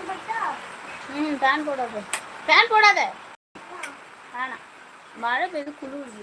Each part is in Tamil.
ம் ஃபேன் போடாத. ஃபேன் போடாத. வேணாம். மழை பெய்து குளிருது.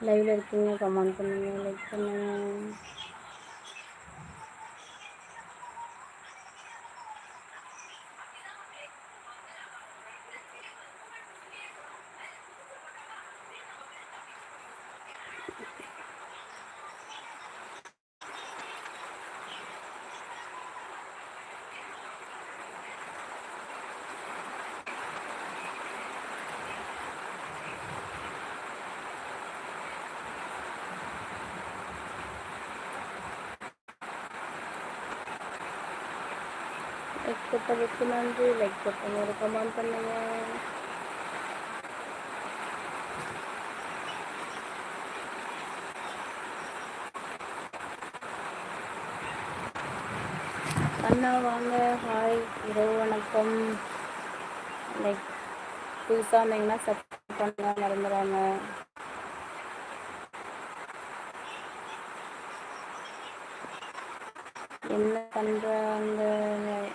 லைவ்ல இருக்கீங்க கமெண்ட் பண்ணுங்கள் லைக் பண்ணுங்கள் லைக் நன்றி லைக் பண்ணுங்க ஒரு கமெண்ட் பண்ணுங்க அண்ணா வாங்க ஹாய் இரவு வணக்கம் லைக் புதுசாக வந்தீங்கன்னா சப் பண்ண மறந்துடாங்க என்ன பண்ணுறாங்க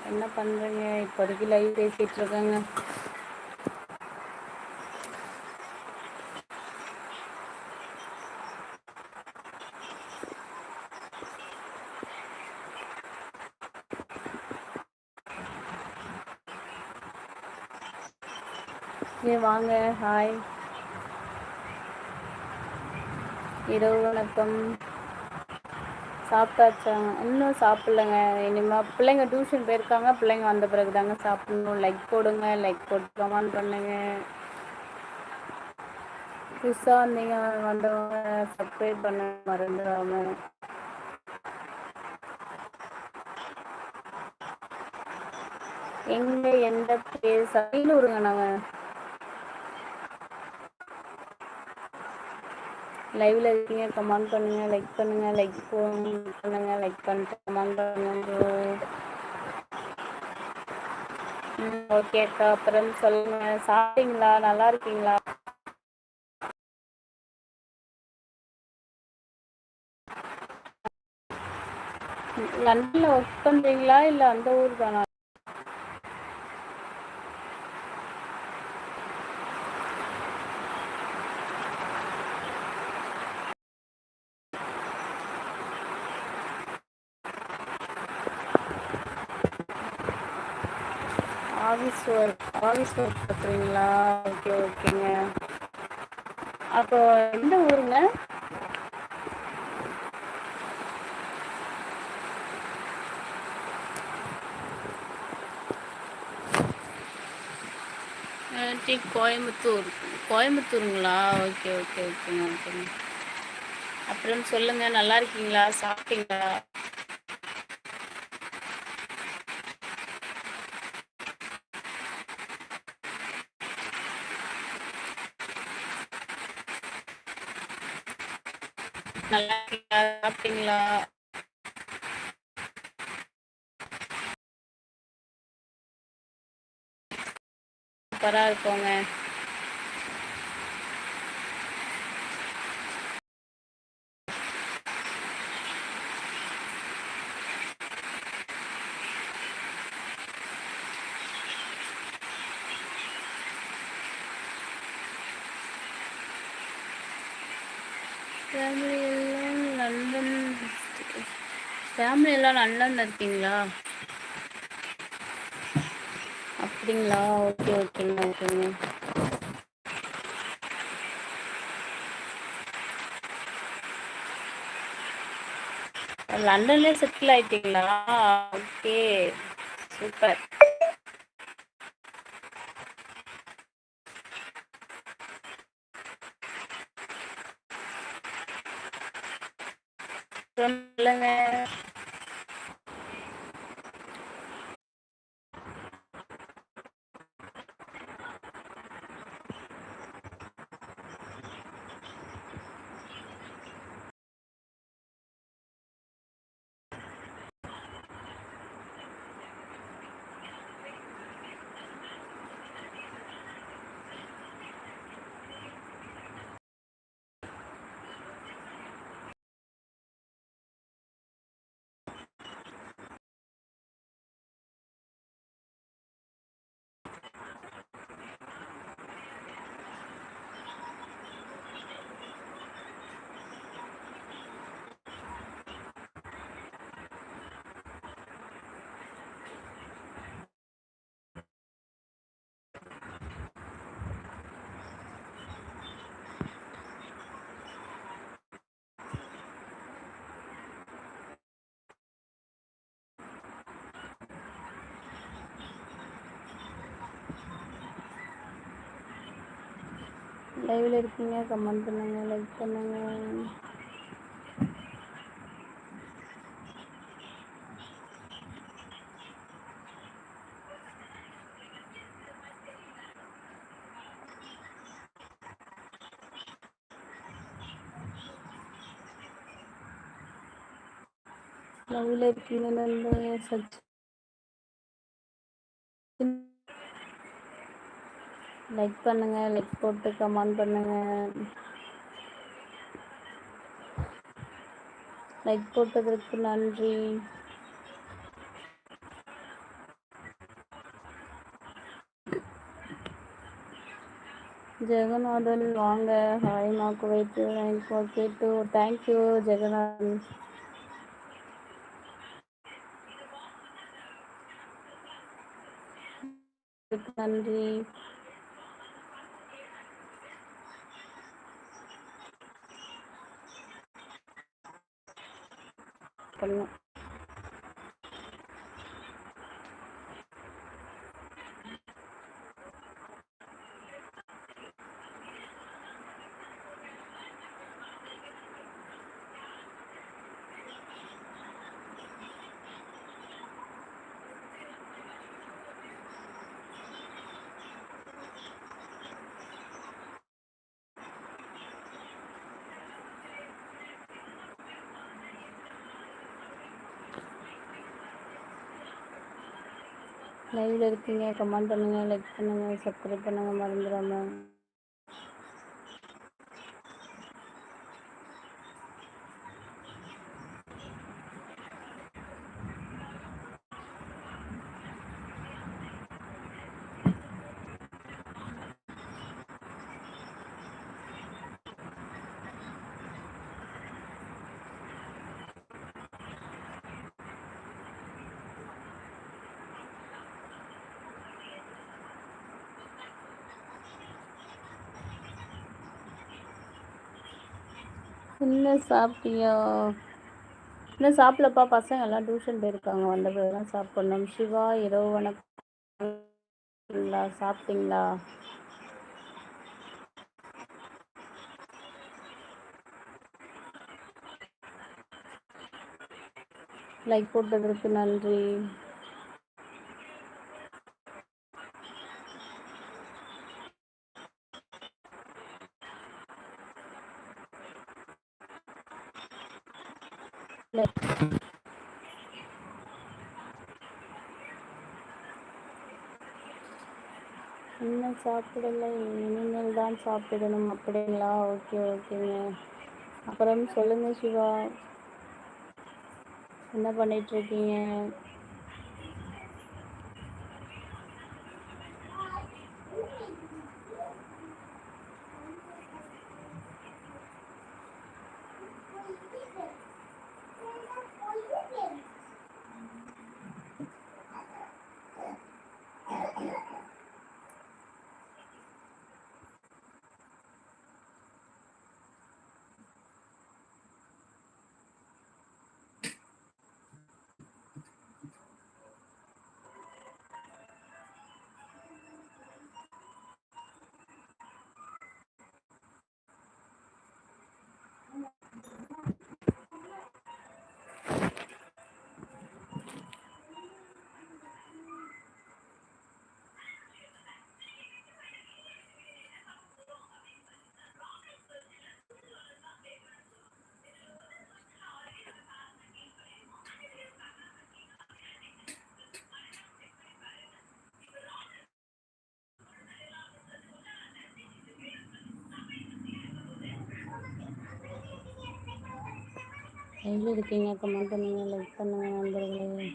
என்ன பண்ணுறீங்க இப்போதைக்கு லைவ் பேசிகிட்டு இருக்காங்க. ஏ வாங்க ஹாய் இரவு வணக்கம். சாப்பிட்டாச்சாங்க இன்னும் சாப்பிட்லங்க. இனிமேல் பிள்ளைங்க டியூஷன் போயிருக்காங்க. பிள்ளைங்க வந்த பிறகு தாங்க சாப்பிடணும். லைக் போடுங்க. லைக் போட்டு கமெண்ட் பண்ணுங்க. புதுசாக வந்தீங்க. வந்தவங்க சப்ஸ்கிரைப் பண்ண மறந்துடாம. எங்க எந்த பிளேஸ் அரியலூருங்க நாங்கள் லைவ்ல இருக்கீங்க கமெண்ட் பண்ணுங்க லைக் பண்ணுங்க லைக் பண்ணுங்க லைக் பண்ணிட்டு கமெண்ட் பண்ணுங்க ஓகே அக்கா. அப்புறம் சொல்லுங்க. சாப்பிட்டீங்களா? நல்லா இருக்கீங்களா? லண்டன்ல ஒர்க் பண்றீங்களா? இல்ல அந்த ஊர் தானா ஆஃபீஸ் ஒர்க் ஆஃபீஸ் ஒர்க் பார்க்குறீங்களா ஓகே ஓகேங்க அப்போ எந்த ஊருங்க? கோயம்புத்தூர். கோயம்புத்தூருங்களா? ஓகே ஓகே ஓகேங்க ஓகேங்க அப்புறம் சொல்லுங்க நல்லா இருக்கீங்களா? சாப்பிட்டீங்களா நல்லா இருக்கீங்களா சாப்பிட்டீங்களா? சூப்பராக இருக்கோங்க. ஃபேமிலி லண்டன் ஃபேமிலி எல்லாம் லண்டன்ல இருக்கீங்களா? அப்படிங்களா? ஓகே ஓகேங்க ஓகேங்க லண்டன்லேயே செட்டில் ஆயிட்டீங்களா? ஓகே சூப்பர் இல்லைங்க. லைவ்ல இருக்கீங்க கமெண்ட் பண்ணுங்க லைக் பண்ணுங்க. லவ்ல இருக்கீங்க நல்ல சச் லைக் பண்ணுங்க லைக் போட்டு கமெண்ட் பண்ணுங்க. லைக் போட்டதற்கு நன்றி. ஜெகநாதன் வாங்க. ஹாய் மா Kuwait okay to thank you Jagannathan. நன்றி. பண்ணுங்க லைவ்ல இருக்கீங்க கமெண்ட் பண்ணுங்க லைக் பண்ணுங்க சப்ஸ்கிரைப் பண்ணுங்க மறந்துடாம. என்ன சாப்பிட்டியா? இன்னும் சாப்பிடலப்பா? பசங்க எல்லாம் டியூஷன் போயிருக்காங்க. வந்த பிறகு தான் சாப்பிடணும். சிவா இரவு வணக்கம் சாப்பிட்டீங்களா? லைக் போட்டதற்கு நன்றி. இன்னும் சாப்பிடலை. இனிமேல் தான் சாப்பிடணும் அப்படிங்களா? ஓகே ஓகேங்க. அப்புறம் சொல்லுங்கள் சிவா. என்ன பண்ணிகிட்ருக்கீங்க எப்படி இருக்கீங்க? கமெண்ட் பண்ணுங்கள் லைக் பண்ணுங்கள் நண்பர்களே.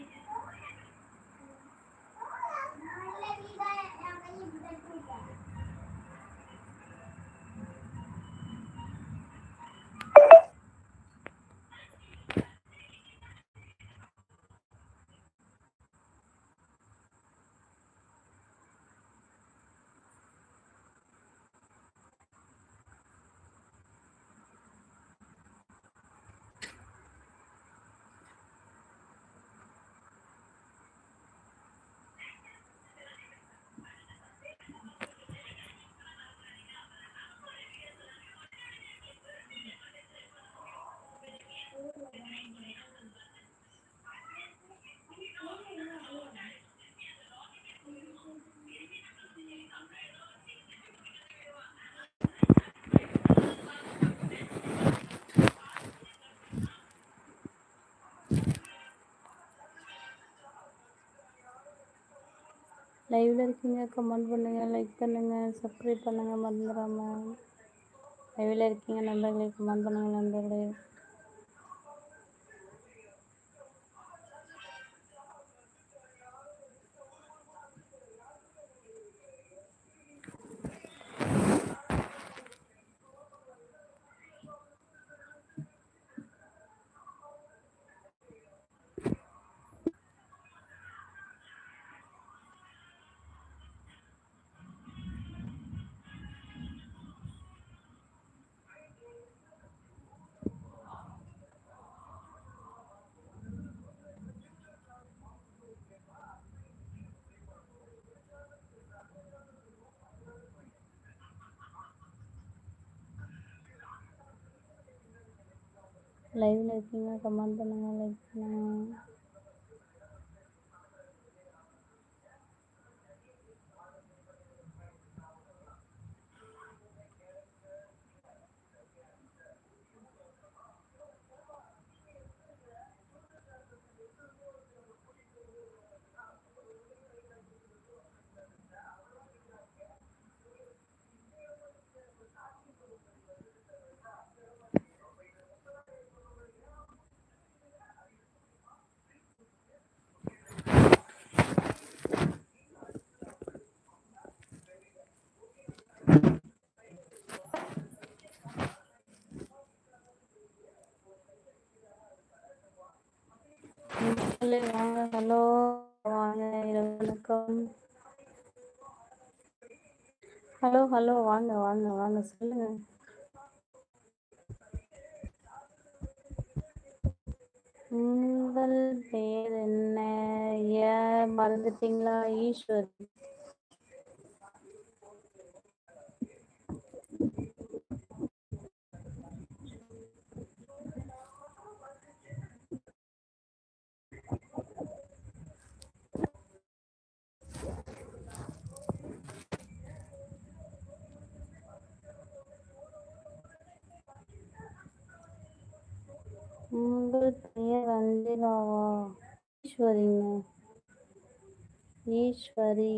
லைவில் இருக்கீங்க கமெண்ட் பண்ணுங்கள் லைக் பண்ணுங்கள் சப்ஸ்கிரைப் பண்ணுங்கள் மறந்துடாமல் லைவில் இருக்கீங்க நண்பர்களே கமெண்ட் பண்ணுங்கள் நண்பர்களே. லைவில் இருக்கீங்களா கமெண்ட் பண்ணுங்கள் லைக் பண்ணுங்கள் வாங்க. ஹலோ வாங்க. வணக்கம். ஹலோ ஹலோ வாங்க வாங்க வாங்க. சொல்லுங்க. உங்கள் பேர் என்ன? ஏன் மறந்துட்டீங்களா? ஈஸ்வரி. உங்கள் பெயர் வந்திராவா ஈஸ்வரிங்க ஈஸ்வரி.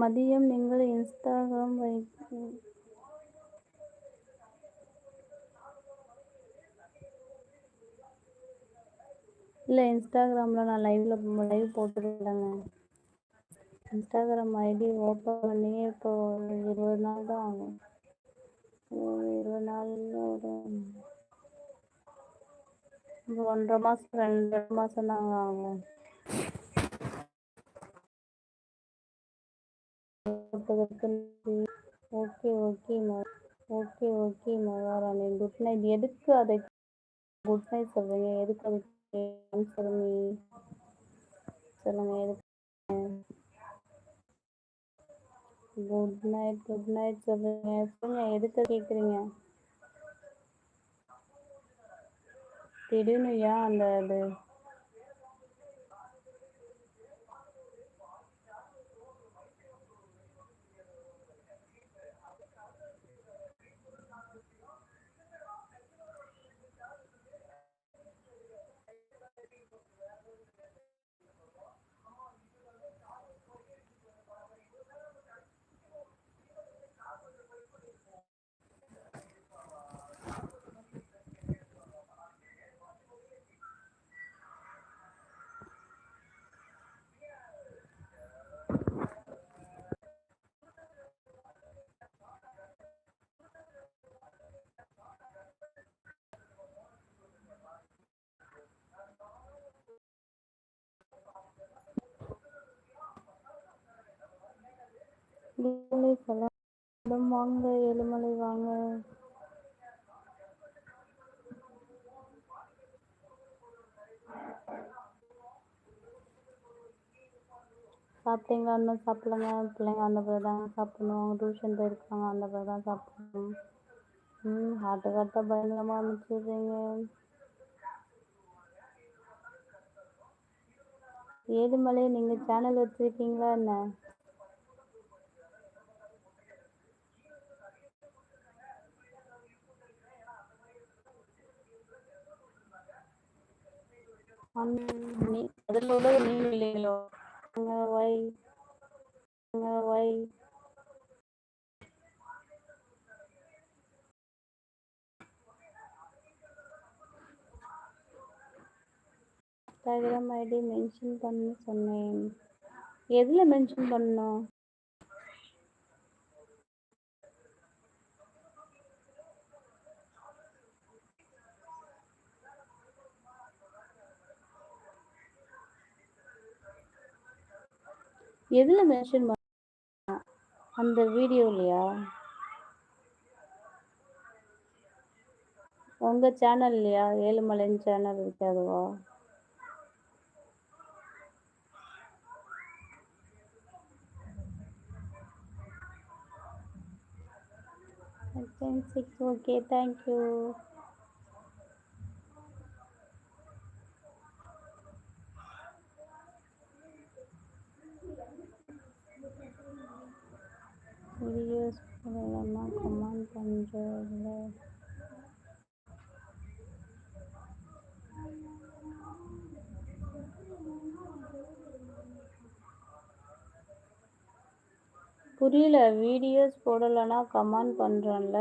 மதியம் நீங்கள் இன்ஸ்டாகிராம் வைக்க இல்லை இன்ஸ்டாகிராமில் நான் லைவில் லைவ் போட்டுருந்தேங்க இன்ஸ்டாகிராம் ஐடி ஓப்பன் பண்ணி இப்போ ஒரு இருபது நாள் தான் ஆகும். இருபது நாளில் ஒரு ஒரு ஒன்றரை மாதம் ரெண்டு மாதம் தாங்க ஆகும். போட்டதற்கு நன்றி okay okay okay okay Maharani good night எதுக்கு அதை குட் நைட் சொல்கிறீங்க எதுக்கு அதுக்கு சொல்லுங்க. சொல்லுங்க எதுக்கு? குட் நைட் குட் நைட் சொல்லுங்க சொல்லுங்க எதுக்கு கேட்குறீங்க? திடீர்னு ஏன் அந்த இது ஏழுமலை சலாம் வாங்க ஏழுமலை வாங்க. சாப்பிட்டீங்களா இன்னும் சாப்பிடலங்க. பிள்ளைங்க அந்த பிறகு தாங்க சாப்பிடணும். அவங்க டியூஷன் போயிருக்காங்க அந்த பிறகு தான் சாப்பிடணும். ம் ஹார்ட்டு கரெக்டாக பயங்கரமாக அனுப்பிச்சிடுறீங்க ஏழுமலை நீங்கள் சேனல் வச்சுருக்கீங்களா என்ன? நீ அதில் உள்ள நீங்க இல்லைங்களோ why why Instagram ID mention பண்ண சொன்னேன். எதில் மென்ஷன் பண்ணணும் எதில் மென்ஷன் பண்ண அந்த வீடியோலையா உங்கள் இல்லையா ஏழுமலையின் சேனல் இருக்கு அதுவா? Six okay thank you videos மூலமாக கமெண்ட் பண்ணுறதில்ல புரியல வீடியோஸ் போடலைன்னா கமெண்ட் பண்ணுறேன்ல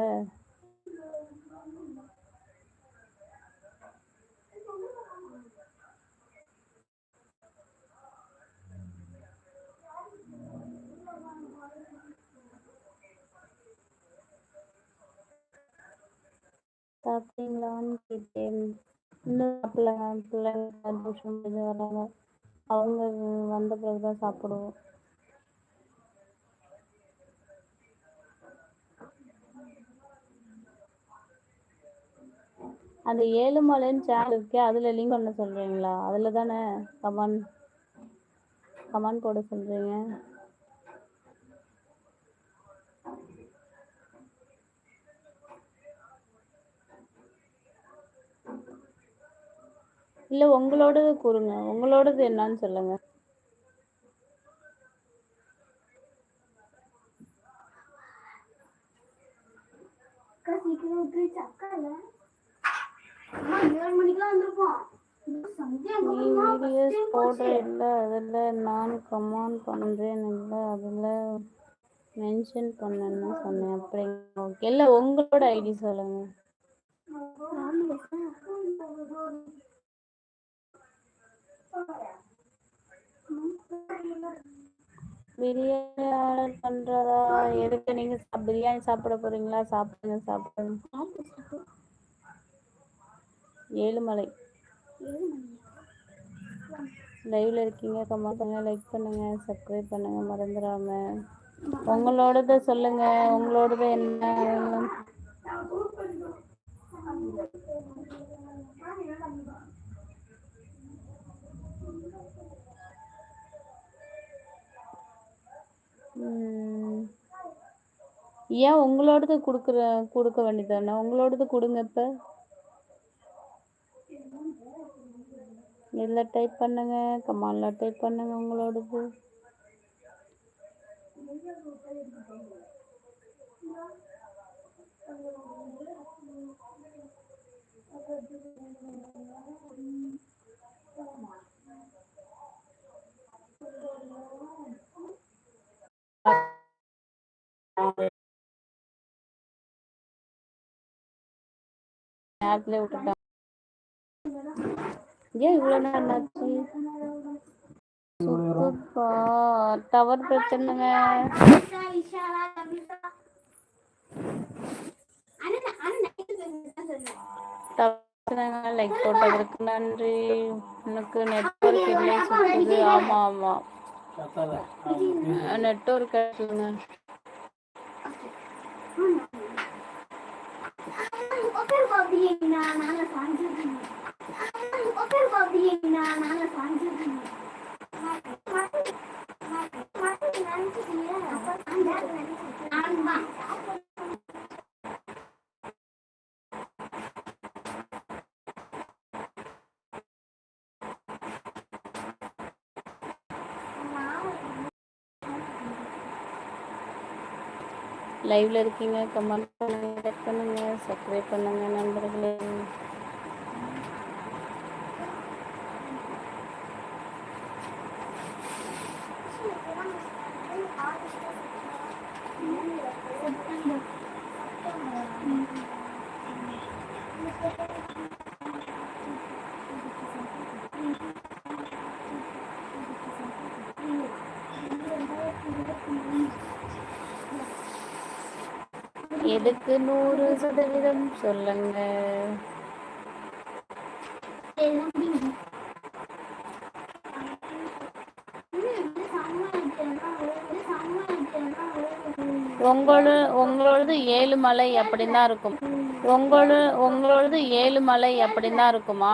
சாப்பிட்டீங்களான்னு கேட்டேன். இன்னும் சாப்பிடலங்க பிள்ளைங்க முடிஞ்சு வராங்க. அவங்க வந்த பிறகு தான் சாப்பிடுவோம். அந்த ஏழுமலைன்னு சேனல் இருக்கே அதில் லிங்க் பண்ண சொல்கிறீங்களா அதில் தானே கமெண்ட் கமெண்ட் போட சொல்கிறீங்க இல்லை உங்களோடது கூறுங்க. உங்களோடது என்னன்னு சொல்லுங்க? வீடியோஸ் போடுற இல்லை அதில் நான் கமெண்ட் பண்ணுறேன் இல்லை அதில் மென்ஷன் பண்ணேன்னு சொன்னேன். அப்படிங்க ஓகே இல்லை உங்களோட ஐடி சொல்லுங்கள் பிரியாணி ஆர்டர் பண்ணுறதா எதுக்கு நீங்கள் பிரியாணி சாப்பிட போறீங்களா? சாப்பிடுங்க சாப்பிடுங்க. ஏழுமலை. லைவ்ல இருக்கீங்க கமெண்ட் பண்ணுங்க லைக் பண்ணுங்க சப்ஸ்கிரைப் பண்ணுங்க மறந்துடாம உங்களோடத சொல்லுங்க. உங்களோடது என்ன? ஏன் உங்களோடது கொடுக்குற கொடுக்க வேண்டியதானே உங்களோடது கொடுங்க இப்போ. இல்லை டைப் பண்ணுங்க. கமாலில் டைப் பண்ணுங்க உங்களோடது. ஆப்லேயே விட்டுட்டாங்க ஏன் இவ்வளோ நேரம் ஆச்சு? டவர் பிரச்சனைங்க. லைக் போட்டதற்கு நன்றி. உனக்கு நெட்ஒர்க் இல்லை சுத்துது ஆமா ஆமா. நெட்ஒர்க் கிடைக்குங்க உட்காருப்பா அப்படியே, நான் நாங்க சாஞ்சிருக்கோம். உட்காருப்பா அப்படியே, நான் நாங்க சாஞ்சிருக்கோம். நான்தான். லைவ்ல இருக்கீங்க. கமெண்ட் பண்ணுங்க லைக் பண்ணுங்க சப்ஸ்கிரைப் பண்ணுங்க நண்பர்களே. எதுக்கு நூறு சதவீதம் சொல்லுங்க உங்களு உங்களோடது ஏழு மலை அப்படின்னு தான் இருக்கும் உங்களோட உங்களோடது ஏழு மலை அப்படின்னு தான் இருக்குமா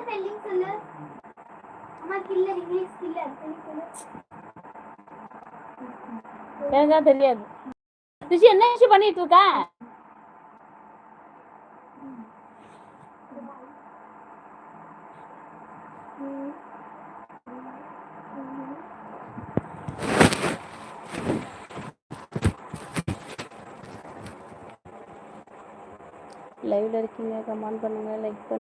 Spelling சொல்லு. எனக்கா தெரியாது. ரிஷி என்ன விஷயம் பண்ணிட்டு இருக்க? லைவ்ல இருக்கீங்க கமெண்ட் பண்ணுங்க லைக் பண்ணுங்க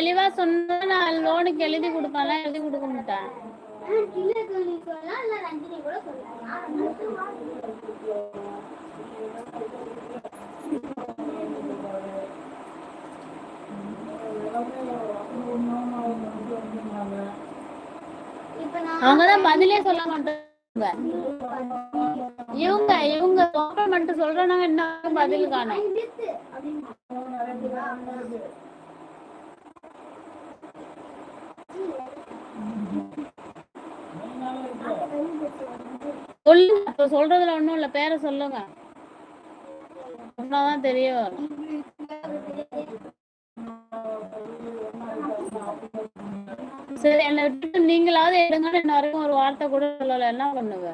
தெளிவா சொன்னா நான் லோனுக்கு எழுதி கொடுப்பேன் எழுதி கொடுக்க மாட்டேன். அவங்கதான் தான் பதிலே சொல்ல மாட்டாங்க. இவங்க இவங்க ஓப்பன் பண்ணிட்டு சொல்றாங்க என்ன பதில் காணும் இழுத்து அப்படின்னு சொல்லுங்க. இப்ப சொல்றதுல ஒண்ணும் இல்ல. பேரை சொல்லுங்க. சொன்னாதான் தெரிய வரும். சரி என்னை விட்டு நீங்களாவது எடுங்கன்னு இன்ன வரைக்கும் ஒரு வார்த்தை கூட சொல்லல. என்ன பண்ணுவ?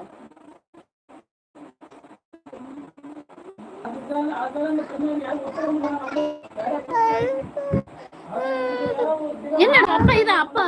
என்ன அப்பா இது அப்பா?